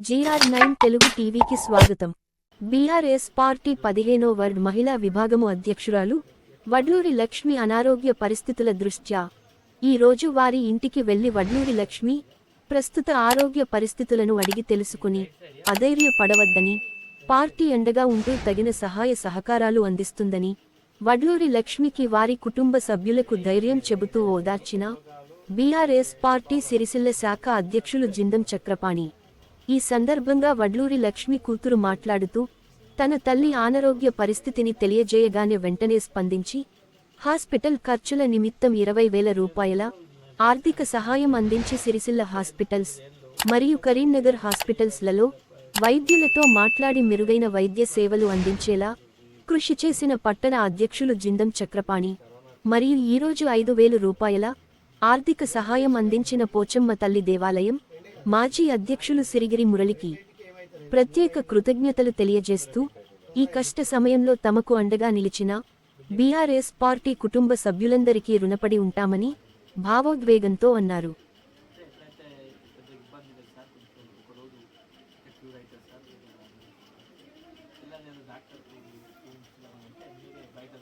GR nine Telugu టీవీకి స్వాగతం. BRS party పదిహేనో వర్డ్ మహిళా విభాగము అధ్యక్షురాలు వడ్లూరి లక్ష్మి అనారోగ్య పరిస్థితుల దృష్ట్యా ఈ రోజు వారి ఇంటికి వెళ్ళి వడ్లూరి లక్ష్మి ప్రస్తుత ఆరోగ్య పరిస్థితులను అడిగి తెలుసుకుని అధైర్యపడవద్దని పార్టీ అండగా ఉంటూ తగిన సహాయ సహకారాలు అందిస్తుందని వడ్లూరి లక్ష్మికి వారి కుటుంబ సభ్యులకు ధైర్యం చెబుతూ ఓదార్చిన బీఆర్ఎస్ పార్టీ సిరిసిల్ల శాఖ అధ్యక్షులు జిందం చక్రపాణి. ఈ సందర్భంగా వడ్లూరి లక్ష్మి కూతురు మాట్లాడుతూ తన తల్లి అనారోగ్య పరిస్థితిని తెలియజేయగానే వెంటనే స్పందించి హాస్పిటల్ ఖర్చుల నిమిత్తం ఇరవై వేల రూపాయల ఆర్థిక సహాయం అందించి సిరిసిల్ల హాస్పిటల్స్ మరియు కరీంనగర్ హాస్పిటల్స్లలో వైద్యులతో మాట్లాడి మెరుగైన వైద్య సేవలు అందించేలా కృషి చేసిన పట్టణ అధ్యక్షులు జిందం చక్రపాణి మరియు ఈరోజు ఐదు వేలు రూపాయల ఆర్థిక సహాయం అందించిన పోచమ్మ తల్లి దేవాలయం మాజీ అధ్యక్షులు సిరిగిరి మురళికి ప్రత్యేక కృతజ్ఞతలు తెలియజేస్తూ ఈ కష్ట సమయంలో తమకు అండగా నిలిచిన బీఆర్ఎస్ పార్టీ కుటుంబ సభ్యులందరికీ రుణపడి ఉంటామని భావోద్వేగంతో అన్నారు. నేను మీరే బయట